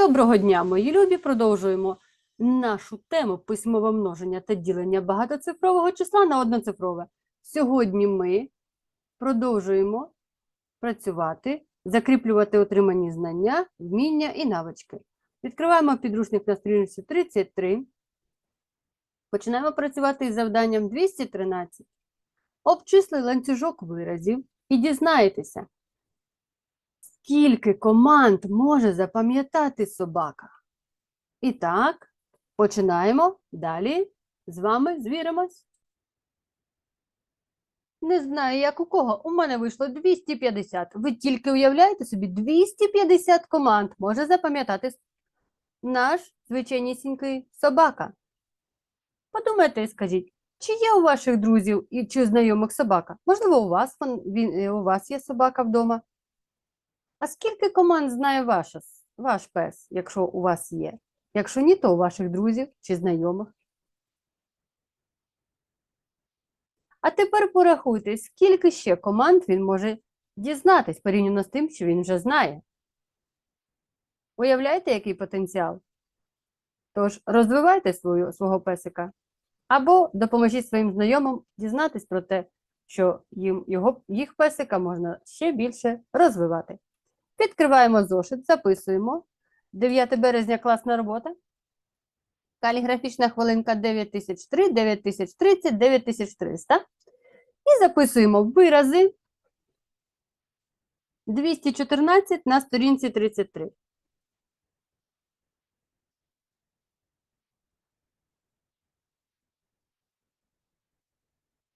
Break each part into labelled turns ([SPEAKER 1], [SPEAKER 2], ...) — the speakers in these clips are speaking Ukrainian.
[SPEAKER 1] Доброго дня, мої любі! Продовжуємо нашу тему письмове множення та ділення багатоцифрового числа на одноцифрове. Сьогодні ми продовжуємо працювати, закріплювати отримані знання, вміння і навички. Відкриваємо підручник на сторінці 33. Починаємо працювати із завданням 213. Обчисли ланцюжок виразів і дізнаєтеся, скільки команд може запам'ятати собака. І так, починаємо. Далі з вами звіримось. Не знаю, як у кого. У мене вийшло 250. Ви тільки уявляєте собі, 250 команд може запам'ятати наш звичайнісінький собака. Подумайте і скажіть, чи є у ваших друзів і чи знайомих собака? Можливо, у вас, він, у вас є собака вдома? А скільки команд знає ваша, ваш пес, якщо у вас є? Якщо ні, то у ваших друзів чи знайомих. А тепер порахуйте, скільки ще команд він може дізнатись порівняно з тим, що він вже знає. Уявляєте, який потенціал? Тож розвивайте свою, свого песика або допоможіть своїм знайомим дізнатись про те, що їм його, їх песика можна ще більше розвивати. Відкриваємо зошит, записуємо. 9 березня класна робота. Каліграфічна хвилинка 9003, 9030, 9300. І записуємо вирази 214 на сторінці 33.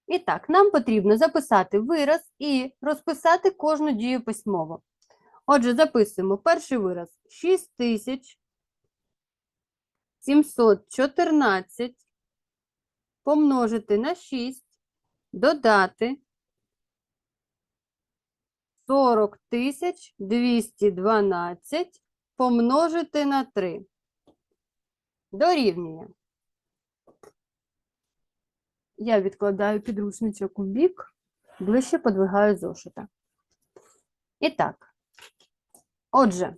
[SPEAKER 1] І так, нам потрібно записати вираз і розписати кожну дію письмово. Отже, записуємо перший вираз 6714 помножити на 6, додати 40212 помножити на 3. Дорівнює. Я відкладаю підручничок у бік, ближче подвигаю зошита. І так. Отже,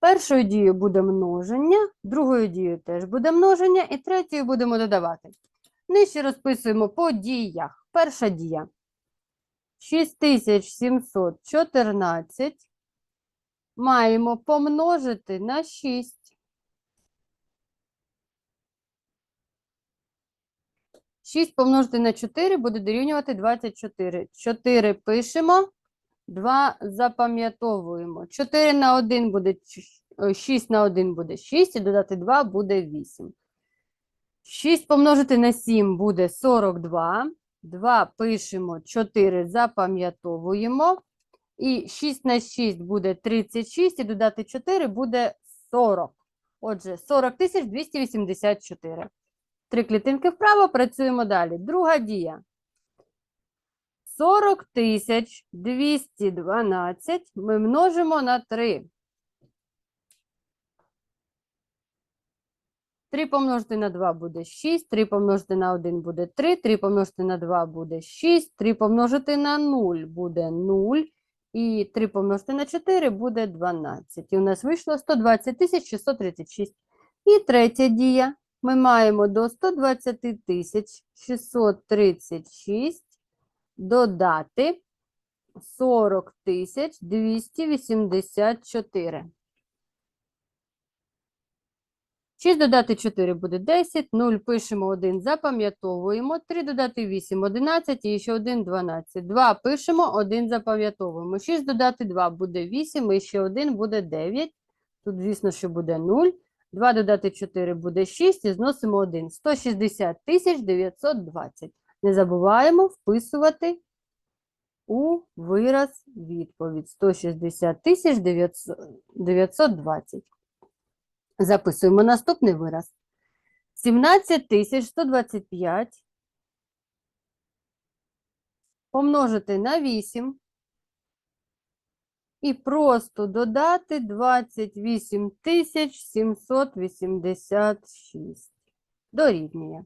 [SPEAKER 1] першою дією буде множення, другою дією теж буде множення, і третьою будемо додавати. Нижче розписуємо по діях. Перша дія. 6714 маємо помножити на 6. 6 помножити на 4 буде дорівнювати 24. 4 пишемо. 2 запам'ятовуємо. 4 на 1 буде 6 на 1 буде 6, і додати 2 буде 8. 6 помножити на 7 буде 42. 2 пишемо, 4 запам'ятовуємо. І 6 на 6 буде 36, і додати 4 буде 40. Отже, 40 284. Три клітинки вправо, працюємо далі. Друга дія. 40 тисяч 212 ми множимо на 3. 3 помножити на 2 буде 6, 3 помножити на 1 буде 3, 3 помножити на 2 буде 6, 3 помножити на 0 буде 0, і 3 помножити на 4 буде 12. І у нас вийшло 120 тисяч 636. І третя дія. Ми маємо до 120 тисяч 636 додати 40 тисяч 284. 6 додати 4 буде 10, 0 пишемо 1, запам'ятовуємо, 3 додати 8, 11 і ще 1, 12. 2 пишемо, 1 запам'ятовуємо. 6 додати 2 буде 8, і ще 1 буде 9. Тут, звісно, що буде 0. 2 додати 4 буде 6 і зносимо 1. 160 тисяч 920. Не забуваємо вписувати у вираз відповідь. 160 тисяч 920. Записуємо наступний вираз. 17 тисяч 125 помножити на 8 і просто додати 28 тисяч 786. Дорівнює.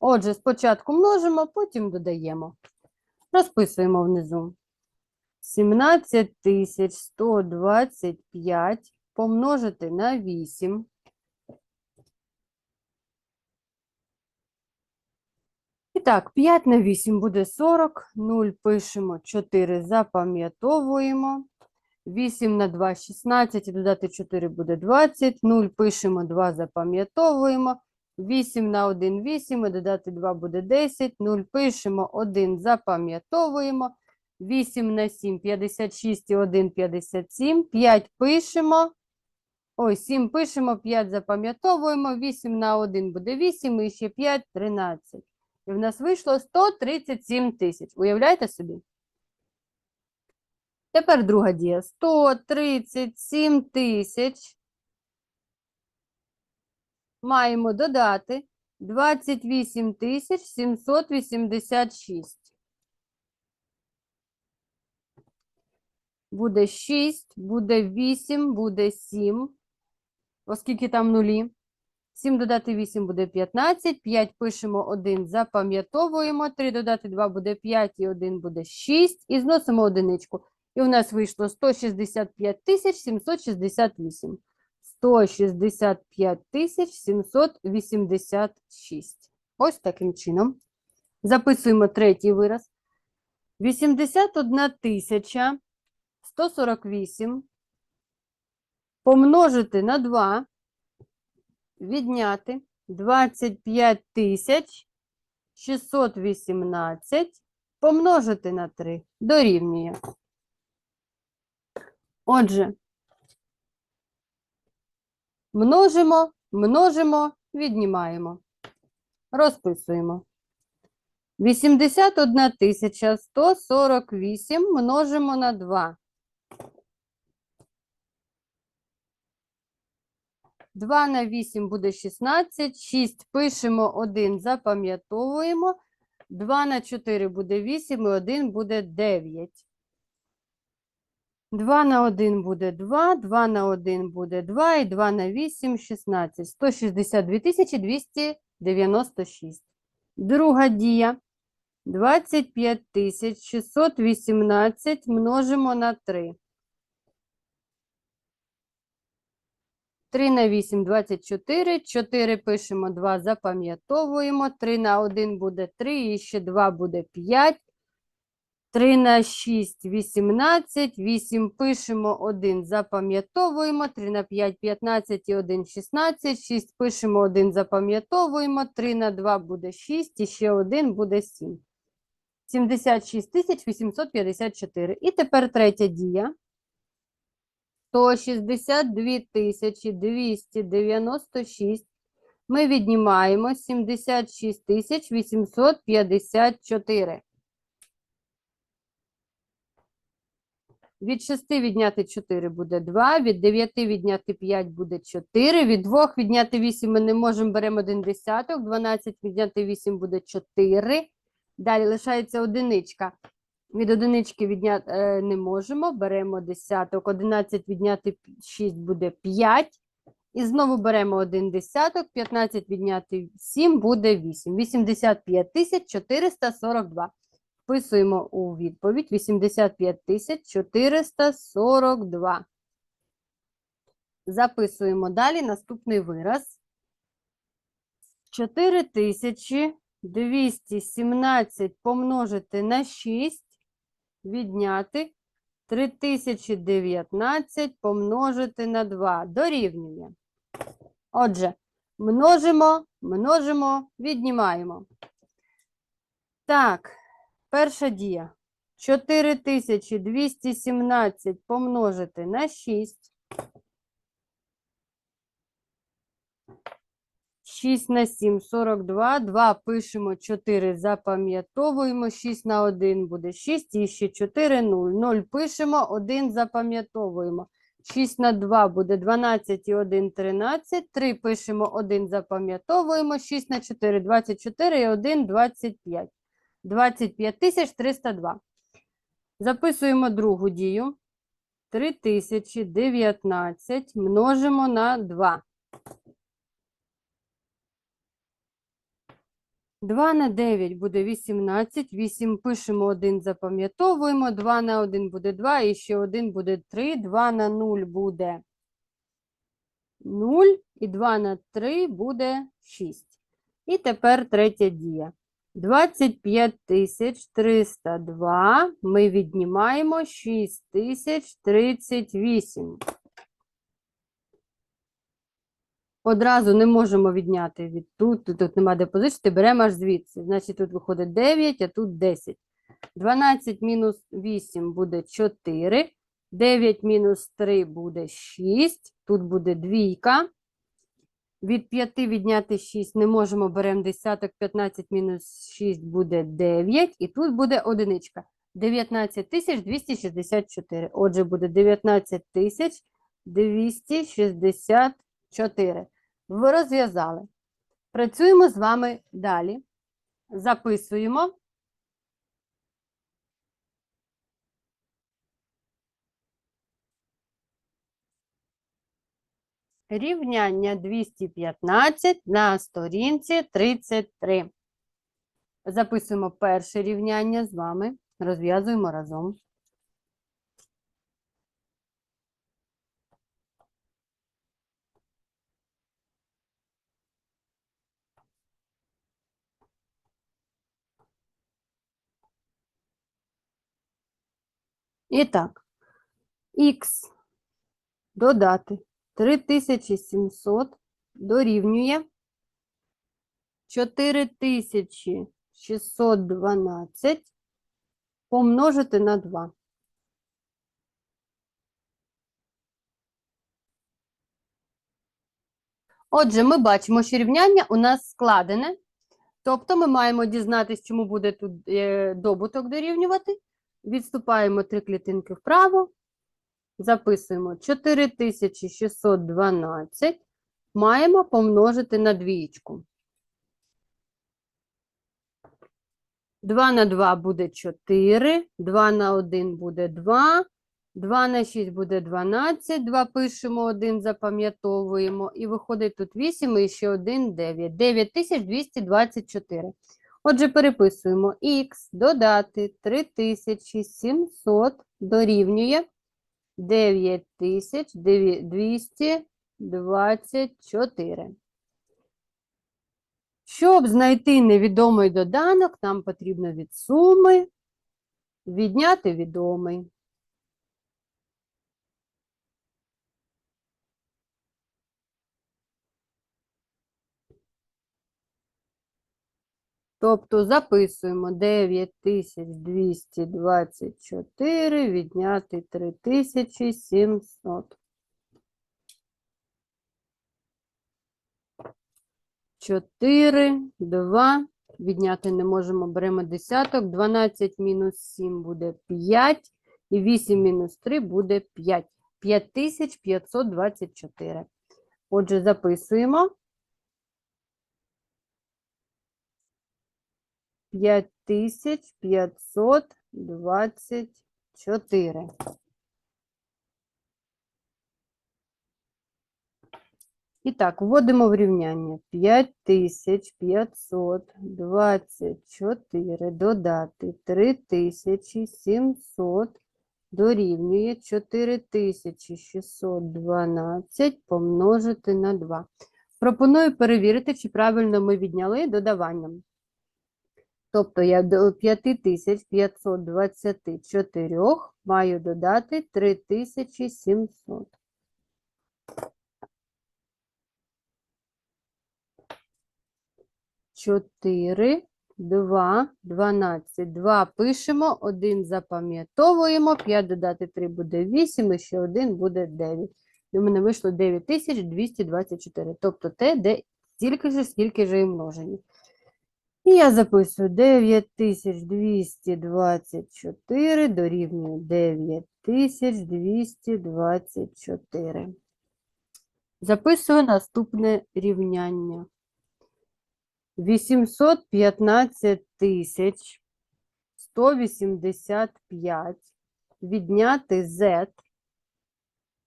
[SPEAKER 1] Отже, спочатку множимо, потім додаємо. Розписуємо внизу. 17 тисяч 125 помножити на 8. І так, 5 на 8 буде 40, 0 пишемо, 4 запам'ятовуємо. 8 на 2 – 16, і додати 4 буде 20, 0 пишемо, 2 запам'ятовуємо. 8 на 1 – 8, і додати 2 буде 10, 0 пишемо, 1 запам'ятовуємо. 8 на 7 – 56 і 1 – 57, 5 пишемо. Ой, 7 пишемо, 5 запам'ятовуємо, 8 на 1 буде 8, і ще 5 – 13. І в нас вийшло 137 тисяч. Уявляєте собі? Тепер друга дія. 137 тисяч. Маємо додати 28 786. Буде 6, буде 8, буде 7, оскільки там нулі. 7 додати 8 буде 15, 5 пишемо 1, запам'ятовуємо, 3 додати 2 буде 5 і 1 буде 6, і зносимо одиничку. І у нас вийшло 165 768. 165 тисяч 786. Ось таким чином. Записуємо третій вираз. 81 тисяча 148 помножити на 2 відняти 25 тисяч 618 помножити на 3 дорівнює. Отже, множимо, множимо, віднімаємо. Розписуємо. 81 148 множимо на 2. 2 на 8 буде 16, 6 пишемо, 1 запам'ятовуємо, 2 на 4 буде 8 і 1 буде 9. 2 на 1 буде 2, 2 на 1 буде 2 і 2 на 8 – 16. 162 296. Друга дія. 25 618 множимо на 3. 3 на 8 – 24, 4 пишемо, 2 запам'ятовуємо, 3 на 1 буде 3, і ще 2 буде 5. 3 на 6 – 18, 8 пишемо, 1 запам'ятовуємо, 3 на 5 – 15 і 1 – 16, 6 пишемо, 1 запам'ятовуємо, 3 на 2 буде 6 і ще 1 буде 7. 76 854. І тепер третя дія. 162 296. Ми віднімаємо 76 854. Від 6 відняти 4 буде 2, від 9 відняти 5 буде 4, від 2 відняти 8 ми не можемо, беремо 1 десяток, 12 відняти 8 буде 4. Далі лишається одиничка. Від одинички відняти е, не можемо, беремо десяток, 11 відняти 6 буде 5. І знову беремо 1 десяток, 15 відняти 7 буде 8. 85 тисяч 442. Вписуємо у відповідь 85 442. Записуємо далі наступний вираз. 4217 помножити на 6, відняти 3019 помножити на 2. Дорівнює. Отже, множимо, множимо, віднімаємо. Так. Перша дія. 4217 помножити на 6. 6 на 7 – 42. 2 пишемо, 4 запам'ятовуємо. 6 на 1 буде 6. І ще 4 – 0. 0 пишемо, 1 запам'ятовуємо. 6 на 2 буде 12 і 1 – 13. 3 пишемо, 1 запам'ятовуємо. 6 на 4 – 24 і 1 – 25. 25 302. Записуємо другу дію. 3019 множимо на 2. 2 на 9 буде 18, 8 пишемо 1, запам'ятовуємо, 2 на 1 буде 2, і ще 1 буде 3, 2 на 0 буде 0, і 2 на 3 буде 6. І тепер третя дія. 25 302 ми віднімаємо 6038. Одразу не можемо відняти від тут, тут, тут нема де позичити, беремо аж звідси. Значить, тут виходить 9, а тут 10. 12 мінус 8 буде 4. 9 мінус 3 буде 6. Тут буде двійка. Від 5 відняти 6 не можемо, беремо десяток, 15 мінус 6 буде 9. І тут буде одиничка. 19 264. Отже, буде 19 264. Ви розв'язали. Працюємо з вами далі. Записуємо. Рівняння 215 на сторінці 33. Записуємо перше рівняння з вами. Розв'язуємо разом. І так, х додати 3700 дорівнює 4612 помножити на 2. Отже, ми бачимо, що рівняння у нас складене. Тобто ми маємо дізнатися, чому буде тут е, добуток дорівнювати. Відступаємо три клітинки вправо. Записуємо 4612. Маємо помножити на двієчку. 2 на 2 буде 4, 2 на 1 буде 2, 2 на 6 буде 12, 2 пишемо, 1 запам'ятовуємо, і виходить тут 8 і ще 1 9. 9224. Отже, переписуємо х додати 3700 дорівнює 9224. Щоб знайти невідомий доданок, нам потрібно від суми відняти відомий. Тобто записуємо 9224 відняти 3700. 4, 2, відняти не можемо, беремо десяток, 12 мінус 7 буде 5, і 8 мінус 3 буде 5. 5524. Отже, записуємо. 5524. І так, вводимо в рівняння 5524 додати 3700 дорівнює 4612 помножити на 2. Пропоную перевірити, чи правильно ми відняли додаванням. Тобто я до 5524 маю додати 3700. Чотири, два, дванадцять. Два пишемо, один запам'ятовуємо, 5 додати 3 буде 8, і ще один буде 9. І в мене вийшло 9224. Тобто те, де стільки ж, скільки ж і множені. І я записую 9224 дорівнює 9224. Записую наступне рівняння. 815 тисяч 185 відняти z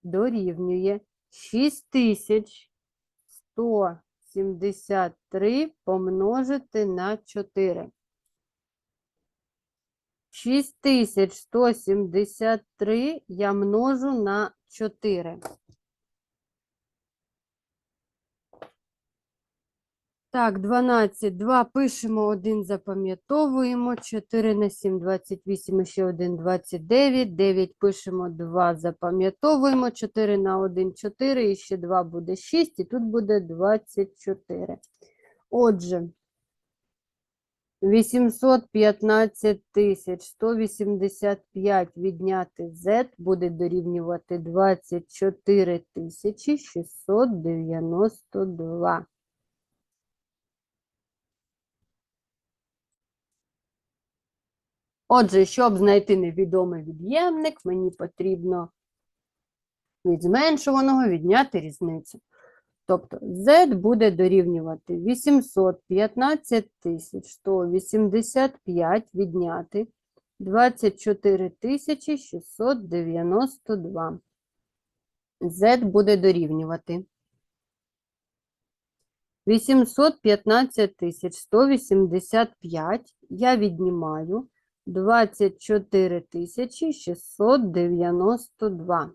[SPEAKER 1] дорівнює 6170 173 помножити на 4. 6173 я множу на 4. Так, 12, 2 пишемо, 1 запам'ятовуємо, 4 на 7, 28, і ще 1, 29, 9 пишемо, 2 запам'ятовуємо, 4 на 1, 4, і ще 2 буде 6, і тут буде 24. Отже, 815 тисяч. 185 відняти Z буде дорівнювати 24 тисячі 692. Отже, щоб знайти невідомий від'ємник, мені потрібно від зменшуваного відняти різницю. Тобто z буде дорівнювати 815 185 відняти 24 692. z буде дорівнювати 815 185 я віднімаю 24 тисячі 692.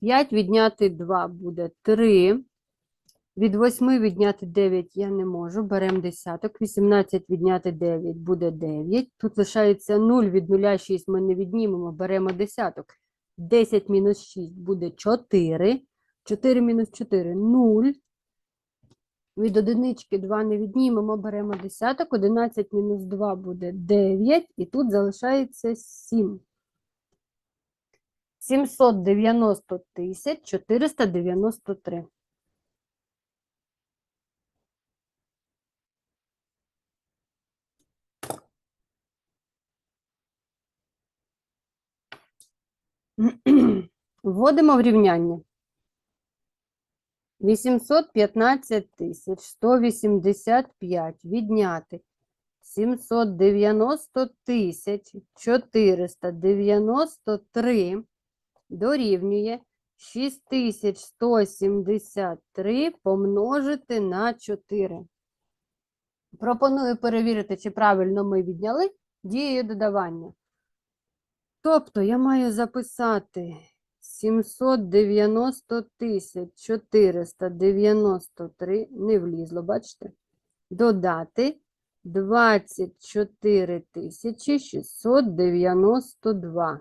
[SPEAKER 1] 5 відняти 2 буде 3. Від 8 відняти 9 я не можу. Беремо десяток. 18 відняти 9 буде 9. Тут лишається 0 від 0 6 ми не віднімемо. Беремо десяток. 10 мінус 6 буде 4. 4 мінус 4 – 0. Від одинички 2 не віднімемо, беремо десяток. 11 мінус 2 буде 9. І тут залишається 7. 790 тисяч 493. Вводимо в рівняння. 815 тисяч 185 відняти 790 тисяч 493 дорівнює 6173 помножити на 4. Пропоную перевірити, чи правильно ми відняли дією додавання. Тобто я маю записати 790 тисяч 493, не влізло, бачите? Додати 24 тисячі 692.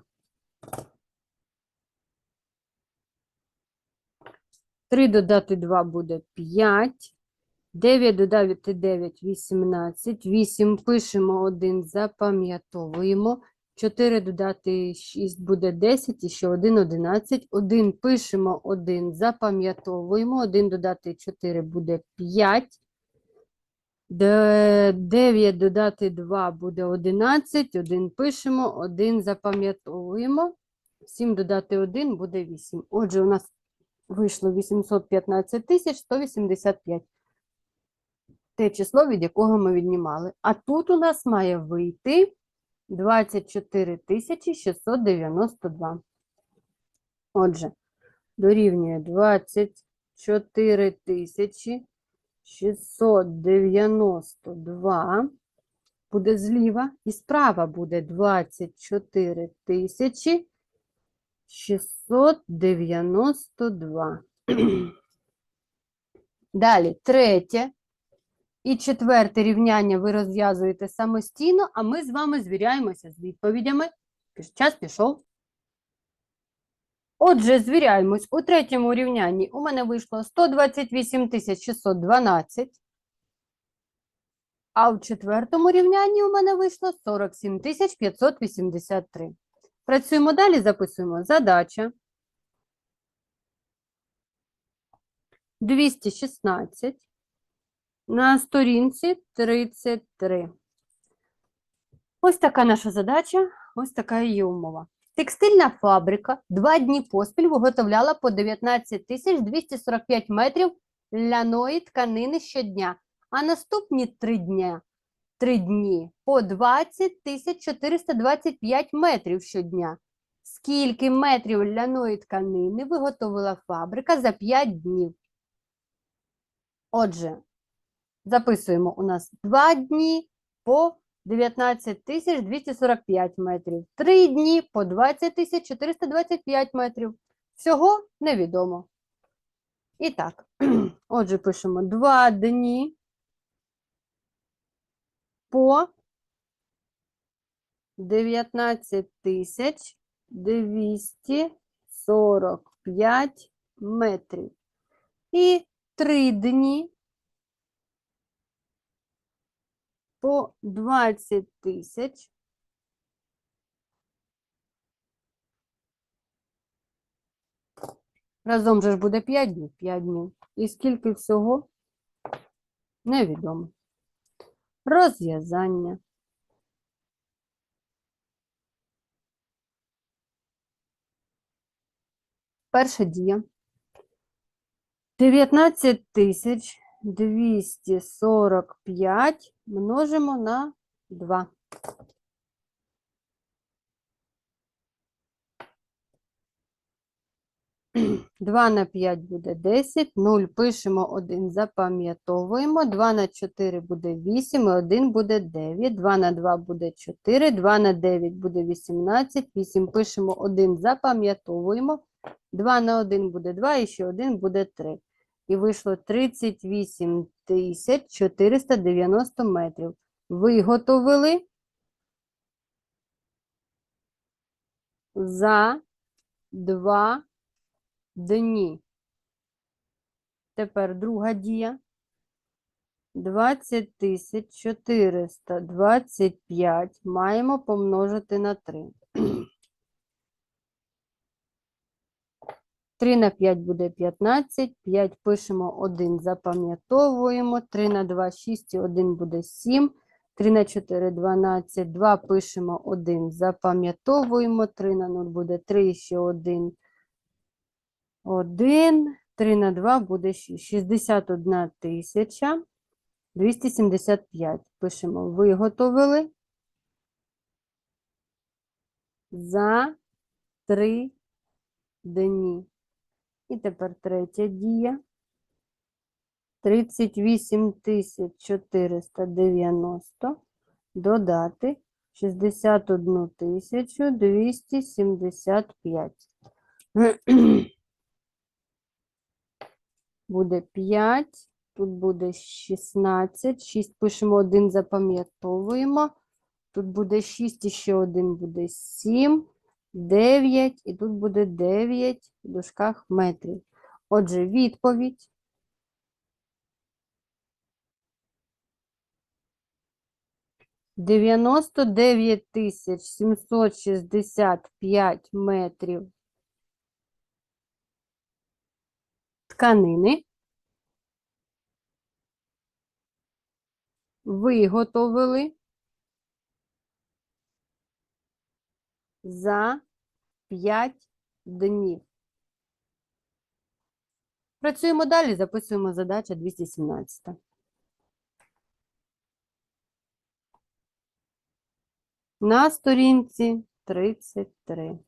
[SPEAKER 1] 3 додати 2 буде 5. 9 додати 9 – 18. 8 пишемо 1, запам'ятовуємо. 4 додати 6 буде 10, і ще 1 – 11. 1 пишемо 1, запам'ятовуємо. 1 додати 4 буде 5. 9 додати 2 буде 11. 1 пишемо, 1 запам'ятовуємо. 7 додати 1 буде 8. Отже, у нас вийшло 815 тисяч 185. Те число, від якого ми віднімали. А тут у нас має вийти 24 тисячі 692. Отже, дорівнює 24 тисячі 692. Буде зліва. І справа буде 24 692. Далі, третє і четверте рівняння ви розв'язуєте самостійно, а ми з вами звіряємося з відповідями. Час пішов. Отже, звіряємось. У третьому рівнянні у мене вийшло 128 612, а у четвертому рівнянні у мене вийшло 47 583. Працюємо далі, записуємо задача. 216 на сторінці 33. Ось така наша задача, ось така її умова. Текстильна фабрика два дні поспіль виготовляла по 19 тисяч 245 метрів ляної тканини щодня, а наступні три дня, три дні по 20 тисяч 425 метрів щодня. Скільки метрів ляної тканини виготовила фабрика за 5 днів? Отже, записуємо у нас 2 дні по 19 тисяч 245 метрів. 3 дні по 20 тисяч 425 метрів. Всього невідомо. І так, отже, пишемо 2 дні по 19 тисяч 245 метрів. І 3 дні по 20 тисяч Разом же ж буде 5 днів, 5 днів. І скільки всього? Невідомо. Розв'язання. Перша дія. 19 тисяч 245 множимо на 2. Два на 5 буде 10, 0 пишемо 1, запам'ятовуємо, 2 на 4 буде 8, і 1 буде 9, 2 на 2 буде 4, 2 на 9 буде 18, 8 пишемо 1, запам'ятовуємо, 2 на 1 буде 2, і ще 1 буде 3. І вийшло 38 тисяч 490 метрів. Виготовили за 2 дні. Тепер друга дія. 20 тисяч 425 маємо помножити на 3. 3 на 5 буде 15, 5 пишемо 1, запам'ятовуємо, 3 на 2 – 6, і 1 буде 7, 3 на 4 – 12, 2 пишемо 1, запам'ятовуємо, 3 на 0 буде 3, і ще 1, 1, 3 на 2 буде 6, 61 тисяча 275. Пишемо виготовили за 3 дні. І тепер третя дія. 38 490 додати 61 275. Буде 5, тут буде 16, 6 пишемо 1, запам'ятовуємо. Тут буде 6, і ще 1 буде 7. 9, і тут буде 9 в дужках метрів. Отже, відповідь. Дев'яносто дев'ять тисяч сімсот шістдесят п'ять метрів тканини виготовили за 5 днів. Працюємо далі, записуємо задача 217. На сторінці 33.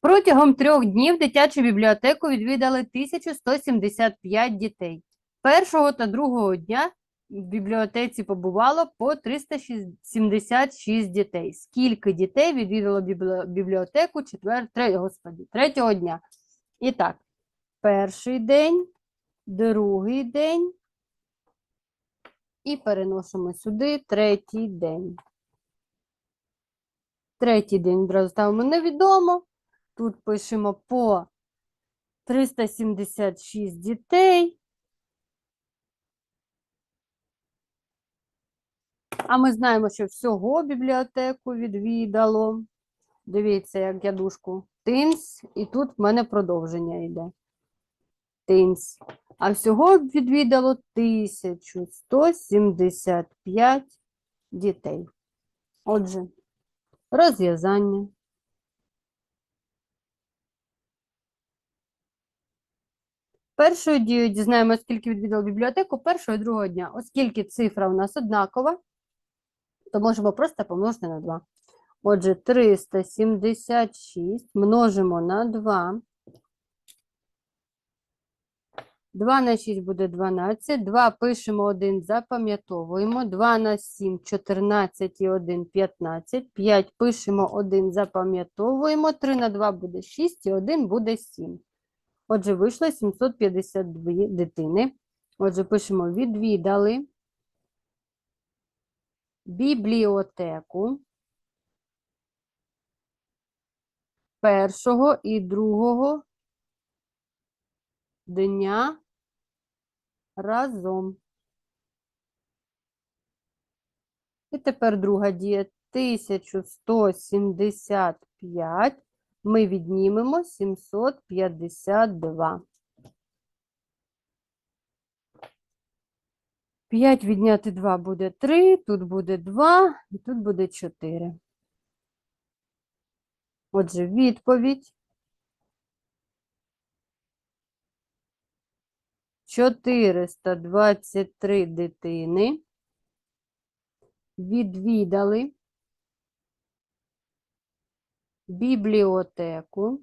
[SPEAKER 1] Протягом трьох днів дитячу бібліотеку відвідали 1175 дітей. Першого та другого дня в бібліотеці побувало по 376 дітей. Скільки дітей відвідало бібліотеку четвер... Господи, третього дня? І так, перший день, другий день і переносимо сюди третій день. Третій день одразу ставимо невідомо. Тут пишемо по 376 дітей. А ми знаємо, що всього бібліотеку відвідало. Дивіться, як я дужку. Тинс, і тут в мене продовження йде. Тинс. А всього відвідало 1175 дітей. Отже, розв'язання. Першою дією дізнаємося, скільки відвідало бібліотеку першого і другого дня. Оскільки цифра у нас однакова, то можемо просто помножити на 2. Отже, 376 множимо на 2. 2 на 6 буде 12. 2 пишемо 1, запам'ятовуємо. 2 на 7 – 14 і 1 – 15. 5 пишемо 1, запам'ятовуємо. 3 на 2 буде 6 і 1 буде 7. Отже, вийшло 752 дитини. Отже, пишемо відвідали бібліотеку першого і другого дня разом. І тепер друга дія 1175. Ми віднімемо 752. 5 відняти 2 буде 3, тут буде 2 і тут буде 4. Отже, відповідь. 423 дитини відвідали бібліотеку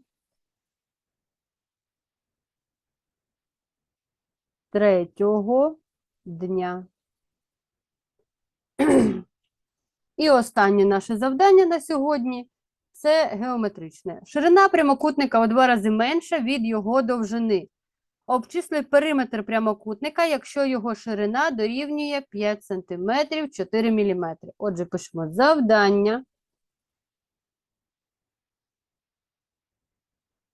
[SPEAKER 1] третього дня. І останнє наше завдання на сьогодні це геометричне. Ширина прямокутника у два рази менша від його довжини. Обчисли периметр прямокутника, якщо його ширина дорівнює 5 см 4 мм. Отже, пишемо завдання.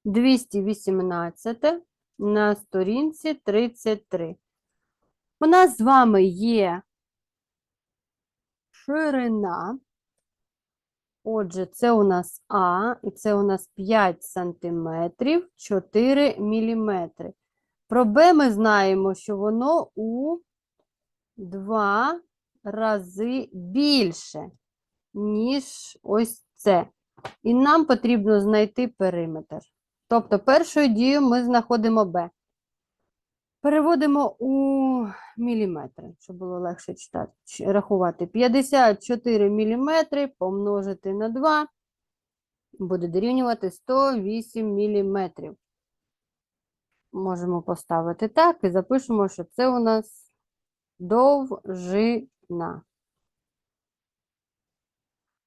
[SPEAKER 1] 218 на сторінці 33. У нас з вами є ширина. Отже, це у нас А, і це у нас 5 сантиметрів 4 міліметри. Про Б ми знаємо, що воно у 2 рази більше, ніж ось це. І нам потрібно знайти периметр. Тобто першою дією ми знаходимо Б. Переводимо у міліметри, щоб було легше читати, рахувати. 54 міліметри помножити на 2 буде дорівнювати 108 міліметрів. Можемо поставити так і запишемо, що це у нас довжина.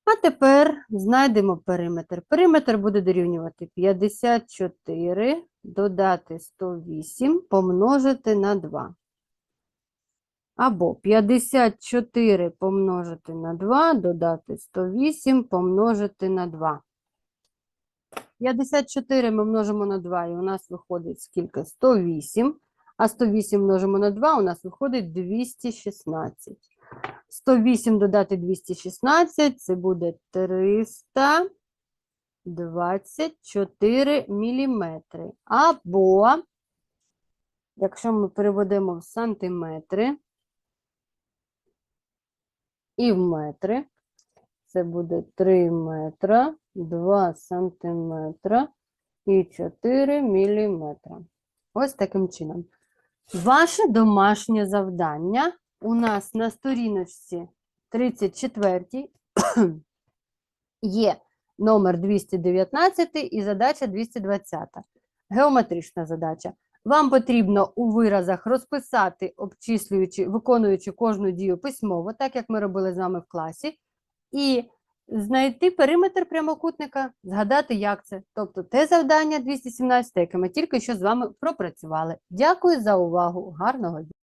[SPEAKER 1] А тепер знайдемо периметр. Периметр буде дорівнювати 54, додати 108, помножити на 2. Або 54 помножити на 2, додати 108, помножити на 2. 54 ми множимо на 2, і у нас виходить скільки? 108. А 108 множимо на 2, у нас виходить 216. 108 додати 216, це буде 324 міліметри. Або, якщо ми переведемо в сантиметри і в метри, це буде 3 метра, 2 сантиметра і 4 міліметра. Ось таким чином. Ваше домашнє завдання у нас на сторіночці 34 є номер 219 і задача 220. Геометрична задача. Вам потрібно у виразах розписати, обчислюючи, виконуючи кожну дію письмово, так як ми робили з вами в класі, і знайти периметр прямокутника, згадати, як це. Тобто те завдання 217, яке ми тільки що з вами пропрацювали. Дякую за увагу. Гарного дня!